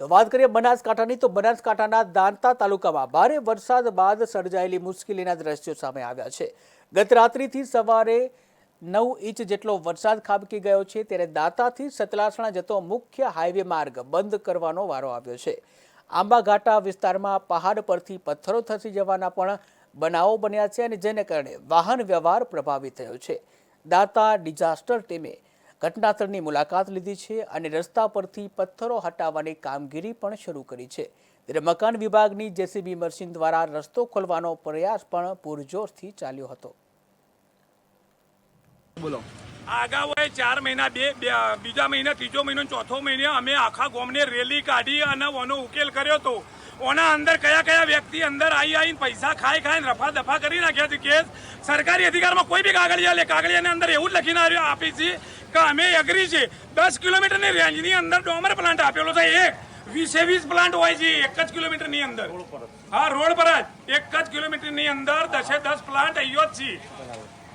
તો વાત કરીએ બનાસકાંઠાની, તો બનાસકાંઠાના દાંતા તાલુકામાં ભારે વરસાદ બાદ સર્જાયેલી મુશ્કેલીના દ્રશ્યો સામે આવ્યા છે. ગત રાત્રિથી સવારે નવ ઇંચ જેટલો વરસાદ ખાબકી ગયો છે, ત્યારે દાંતાથી સતલાસણા જતો મુખ્ય હાઈવે માર્ગ બંધ કરવાનો વારો આવ્યો છે. આંબાઘાટા વિસ્તારમાં પહાડ પરથી પથ્થરો ખસી જવાના પણ બનાવો બન્યા છે અને જેને કારણે વાહન વ્યવહાર પ્રભાવિત થયો છે. દાંતા ડિઝાસ્ટર ટીમે ઘટનાસ્થળની મુલાકાત લીધી છે અને રસ્તા પરથી પથ્થરો હટાવવાની કામગીરી પણ શરૂ કરી છે. ત્યારે મકાન વિભાગની જેસીબી મશીન દ્વારા રસ્તો ખોલવાનો પ્રયાસ પણ પૂરજોશથી ચાલ્યો હતો. બોલો. અગાઉ એ ચાર મહિના બે બે- બીજા મહિના ત્રીજો મહિનો ચોથો મહિને અમે આખા ગોમને રેલી કાઢી અને ઓનો ઉકેલ કર્યો હતો. ઓના અંદર કયા કયા વ્યક્તિ અંદર આવી આવીને પૈસા ખાઈ ખાઈને રફા દફા કરી નાખ્યા છે કેસ? સરકારી અધિકારમાં કોઈ બી કાગળિયા લે કાગળિયાને અંદર એવું જ લખીને આપી છે કે અમે એગ્રી છે? દસ કિલોમીટરની રેન્જની અંદર ડોમર પ્લાન્ટ આપેલો છે એક. વીસે વીસ પ્લાન્ટ હોય છે એક જ કિલોમીટરની અંદર. હા રોડ પર જ. એક જ કિલોમીટરની અંદર દસે દસ પ્લાન્ટ અહીંયો જ છે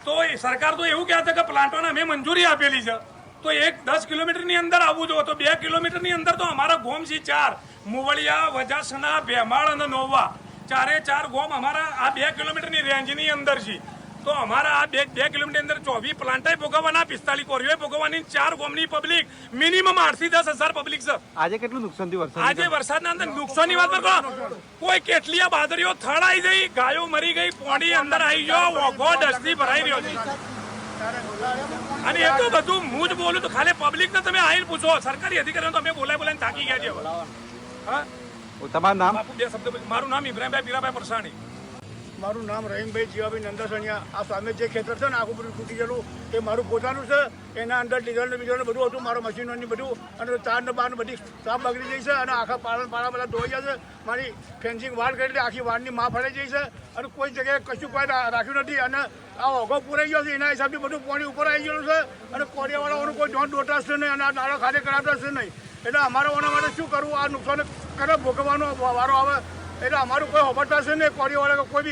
તો સરકાર તો એવું કહેતા કે પ્લાન્ટોને અમે મંજૂરી આપેલી છે. તો એક દસ કિલોમીટરની અંદર આવવું જોઈએ. તો બે કિલોમીટરની અંદર તો અમારા ગોમ છે ચાર. મુવળિયા વજાસના ભેમાળ અને નોવા. ચારે ચાર ગોમ અમારા આ બે કિલોમીટરની રેન્જની અંદર છે. તો અમારા આ બે બે કિલોમીટર અંદર ચોવીસ પ્લાન્ટાઈ ભોગવવાના પિસ્તાલીસ કોરીઓ ભોગવવાની ચાર ગોમની પબ્લિક મિનિમમ આઠથી દસ હજાર પબ્લિક છે. આજે કેટલું નુકસાન થયું વરસાદ આજે વરસાદના અંદર નુકસાનની વાત કરો. કોઈ કેટલી બાદરીઓ થડાઈ ગઈ ગાયો મરી ગઈ પોણી અંદર આવી ગયો ઓઘો ડસ્તી ભરાઈ રહ્યો છે. અને એ તો બધું હું જ બોલું તો ખાલી પબ્લિક ને તમે આવીને પૂછો. સરકારી અધિકારીઓ તો અમે બોલાય બોલાય થાકી ગયા છે તમારું નામ? બે શબ્દ મારું નામ ઇબ્રાહીમભાઈ પીરાભાઈ પરસાણી. મારું નામ રહીમભાઈ જીવાભાઈ નંદાસણિયા. આ સામે જે ખેતર છે ને, આખું બધું તૂટી ગયેલું એ મારું પોતાનું છે. એના અંદર ડીઝલ ને બીજલ બધું હતું, મારું મશીનોની બધું. અને તારને ને બાર બધી સાફ બગડી જઈ છે અને આખા પાળા પાળા બધા ધોઈ જશે મારી ફેન્સિંગ વાડ કરી આખી વાળની માં ફરી જઈ છે. અને કોઈ જગ્યાએ કશું કોઈ રાખ્યું નથી. અને આ ઓઘો પૂરાઈ ગયો છે, એના હિસાબથી બધું પાણી ઉપર આવી ગયેલું છે. અને કોરિયાવાળાઓનું કોઈ જોન દોટાશે નહીં અને આ દાડો ખાતે કરાવતાશે નહીં. એટલે અમારે ઓના માટે શું કરવું? આ નુકસાન કરે, ભોગવવાનો વારો આવે. એટલે અમારું કોઈ હોબટાશે નહીં, કોરિયાવાળા કે કોઈ